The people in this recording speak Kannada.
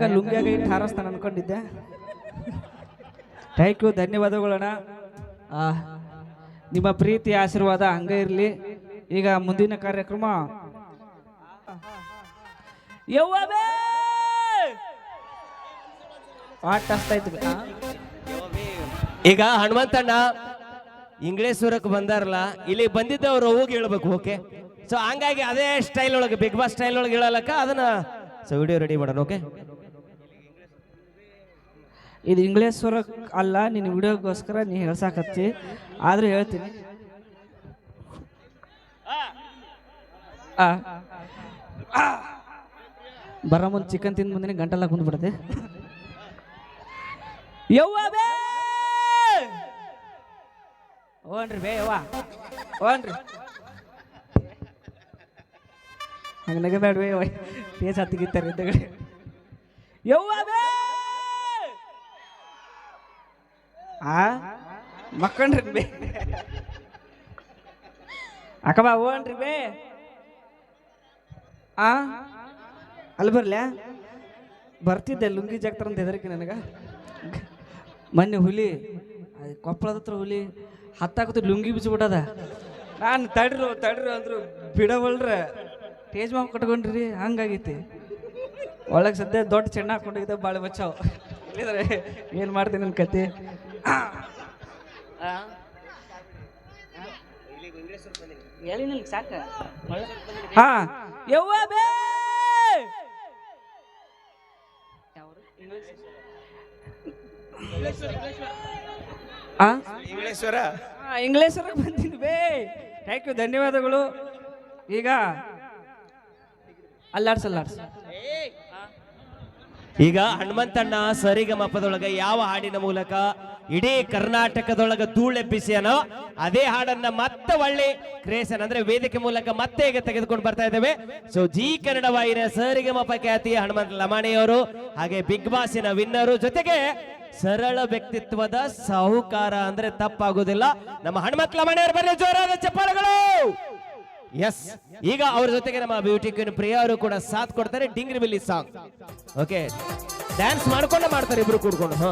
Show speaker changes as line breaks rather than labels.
ಯಾಕ ಲುಂಗಿಯಾಗ ಇಟ್ಟು ಹಾರಿಸ್ತಾನೆ ಅನ್ಕೊಂಡಿದ್ದೆ? ಥ್ಯಾಂಕ್ ಯು ಧನ್ಯವಾದಗಳಣ್ಣ. ನಿಮ್ಮ ಪ್ರೀತಿ ಆಶೀರ್ವಾದ ಹಂಗೆ ಇರಲಿ. ಈಗ ಮುಂದಿನ ಕಾರ್ಯಕ್ರಮ! ಆಟ
ಈಗ ಹನುಮಂತಣ್ಣ, ಇಂಗ್ಲೇಶ್ವರಕ್ಕೆ ಬಂದಾರಲ್ಲ, ಇಲ್ಲಿ ಬಂದಿದ್ದವ್ರು ಹೋಗಿ ಹೇಳ್ಬೇಕು ಓಕೆ ಸೊ ಹಂಗಾಗಿ ಅದೇ ಸ್ಟೈಲ್ ಒಳಗೆ ಬಿಗ್ ಬಾಸ್ ಸ್ಟೈಲ್ ಒಳಗೆ ಹೇಳಲಕ್ಕ ಅದನ್ನ ಸೊ ವಿಡಿಯೋ ರೆಡಿ ಮಾಡೋಣ ಓಕೆ
ಇದು ಇಂಗ್ಲೇಶ್ವರ ಅಲ್ಲ, ನಿನ್ನ ವಿಡಿಯೋಗೋಸ್ಕರ ನೀ ಹೇಳ್ಸಾಕತ್ತಿ. ಆದ್ರೆ ಹೇಳ್ತೀನಿ. ಆ. ಮುಂದೆ ಚಿಕನ್ ತಿಂದ ಮುಂದೆ ಗಂಟೆಲ್ಲ ಕುಂದ್ಬಿಡುತ್ತೆ ಯವ್ವ ಬೇ! ಓನ್ರಿ ಬೇ ಯವ್ವ. ಓನ್ರಿ ಹಂಗೆ ನಗಬೇಡ ಬೇ ಯವ್ವ. ಪೇಸ್ ಹತ್ತಿಗಿತ್ತಾರೆ ಹಿಂದಗಡೆ. ಯವ್ವ ಬೇ! ಆ? ಮಕ್ಕಂಡ್ರಿ ಬೇ. ಅಕ್ಕ ಬಾ ಹೋಗ್ರಿ ಬೇ. ಆ? ಅಲ್ಲಿ ಬರ್ಲ್ಯಾ? ಬರ್ತಿದ್ದೆ, ಲುಂಗಿ ಜಾಗ್ತಾರ ಅಂತ ಹೆದರಿಕೆ ನನಗ. ಮೊನ್ನೆ ಹುಲಿ ಕೊಪ್ಪಳದ ಹತ್ರ ಹುಲಿ, ಹತ್ತಾಕತ್ತು ಲುಂಗಿ ಬಿಚ್ಚಿಬಿಟ್ಟದ. ನಾನು ತಡ್ರು ತಡ್ರು ಅಂದ್ರು, ಬಿಡವಲ್ರ. ಟೇಜ್ ಮಾವು ಕಟ್ಕೊಂಡ್ರಿ, ಹಂಗಾಗೈತಿ. ಒಳಗೆ ಸದ್ಯ ದೊಡ್ಡ ಚೆನ್ನ ಹಾಕೊಂಡಿದ್ದೆ ಭಾಳ ಬಚ್ಚಾವ್. ಇಲ್ಲಿದ್ರೆ ಏನ್ ಮಾಡ್ತೀನಿ ನನ್ನ ಕತೆ ಸಾಕ. ಹಾ. ಯವ್ವ ಬೇ! ಆ?
ಇಂಗ್ಲೇಶ್ವರ.
ಹಾ, ಇಂಗ್ಲೇಶ್ವರಕ್ಕೆ ಬಂದಿದ್ದು ಬೇ. ಥ್ಯಾಂಕ್ ಯು ಧನ್ಯವಾದಗಳು. ಈಗ ಅಲ್ಲಾಡ್ಸ್ ಅಲ್ಲಾಡ್ಸ್.
ಈಗ ಹನುಮಂತಣ್ಣ ಸರಿಗಮಪದೊಳಗೆ ಯಾವ ಹಾಡಿನ ಮೂಲಕ ಇಡೀ ಕರ್ನಾಟಕದೊಳಗ ಧೂಳೆಬ್ಬಿಸಿಯನೋ ಅದೇ ಹಾಡನ್ನ ಮತ್ತೆ ಒಳ್ಳೆ ಕ್ರೇಸನ್ ಅಂದ್ರೆ ವೇದಿಕೆ ಮೂಲಕ ಮತ್ತೆ ಈಗ ತೆಗೆದುಕೊಂಡು ಬರ್ತಾ ಇದ್ದೇವೆ. ಸೊ ಜಿ ಕನ್ನಡ ವಾಹಿನಿಯ ಸರಿಗಮಪ ಖ್ಯಾತಿ ಹನುಮಂತ ಲಮಾಣಿಯವರು ಹಾಗೆ ಬಿಗ್ ಬಾಸಿನ ವಿನ್ನರು ಜೊತೆಗೆ ಸರಳ ವ್ಯಕ್ತಿತ್ವದ ಸಾಹುಕಾರ ಅಂದ್ರೆ ತಪ್ಪಾಗುವುದಿಲ್ಲ. ನಮ್ಮ ಹನುಮಂತ ಲಮಾಣಿಯವರು ಬರಲಿ ಜೋರಾದ ಚಪ್ಪಾಳೆಗಳು! ಎಸ್ ಈಗ ಅವ್ರ ಜೊತೆಗೆ ನಮ್ಮ ಬ್ಯೂಟಿ ಕ್ವೀನ್ ಪ್ರಿಯಾ ಅವರು ಕೂಡ ಸಾಥ್ ಕೊಡ್ತಾರೆ ಡಿಂಗ್ರಿ ಬಿಲ್ಲಿ ಸಾಂಗ್. ಓಕೆ ಡ್ಯಾನ್ಸ್ ಮಾಡ್ಕೊಂಡೇ ಮಾಡ್ತಾರೆ ಇಬ್ರು ಕೂಡ್ಕೊಂಡು, ಹಾ.